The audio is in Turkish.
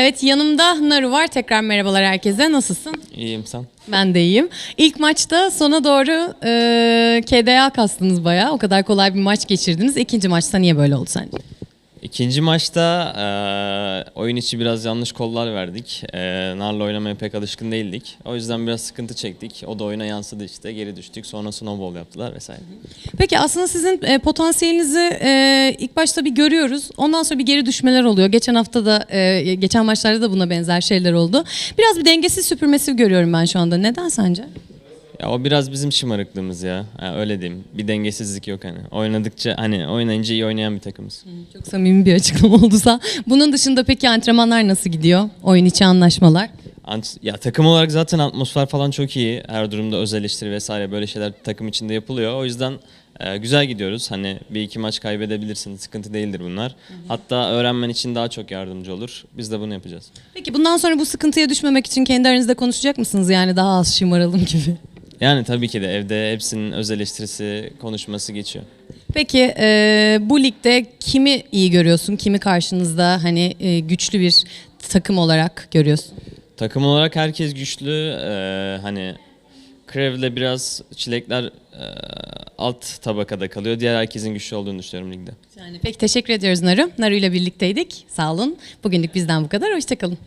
Evet yanımda Naru var. Tekrar merhabalar herkese. Nasılsın? İyiyim sen. Ben de iyiyim. İlk maçta sona doğru e, KDA kastınız bayağı. O kadar kolay bir maç geçirdiniz. İkinci maçta niye böyle oldu sence? İkinci maçta eee, oyun içi biraz yanlış kollar verdik. Eee Nar'la oynamaya pek alışkın değildik. O yüzden biraz sıkıntı çektik. O da oyuna yansıdı işte. Geri düştük. Sonra snowball yaptılar vesaire. Peki aslında sizin e, potansiyelinizi e, ilk başta bir görüyoruz. Ondan sonra bir geri düşmeler oluyor. Geçen hafta da e, geçen maçlarda da buna benzer şeyler oldu. Biraz bir dengesiz süpürmesi görüyorum ben şu anda. Neden sence? Ya o biraz bizim şımarıklığımız ya. Ha, öyle diyeyim. Bir dengesizlik yok hani. Oynadıkça hani oynayınca iyi oynayan bir takımız. Çok samimi bir açıklama olduysa. Bunun dışında peki antrenmanlar nasıl gidiyor? Oyun içi anlaşmalar. Ant- ya takım olarak zaten atmosfer falan çok iyi. Her durumda öz eleştiri vesaire böyle şeyler takım içinde yapılıyor. O yüzden e, güzel gidiyoruz. Hani bir iki maç kaybedebilirsin. Sıkıntı değildir bunlar. Hatta öğrenmen için daha çok yardımcı olur. Biz de bunu yapacağız. Peki bundan sonra bu sıkıntıya düşmemek için kendi aranızda konuşacak mısınız? Yani daha az şımaralım gibi. Yani tabii ki de evde hepsinin öz eleştirisi, konuşması geçiyor. Peki e, bu ligde kimi iyi görüyorsun? Kimi karşınızda hani e, güçlü bir takım olarak görüyorsun? Takım olarak herkes güçlü. Ee, hani Krev'le biraz çilekler e, alt tabakada kalıyor. Diğer herkesin güçlü olduğunu düşünüyorum ligde. Yani peki teşekkür ediyoruz Naru. Naru ile birlikteydik. Sağ olun. Bugünlük bizden bu kadar. Hoşçakalın.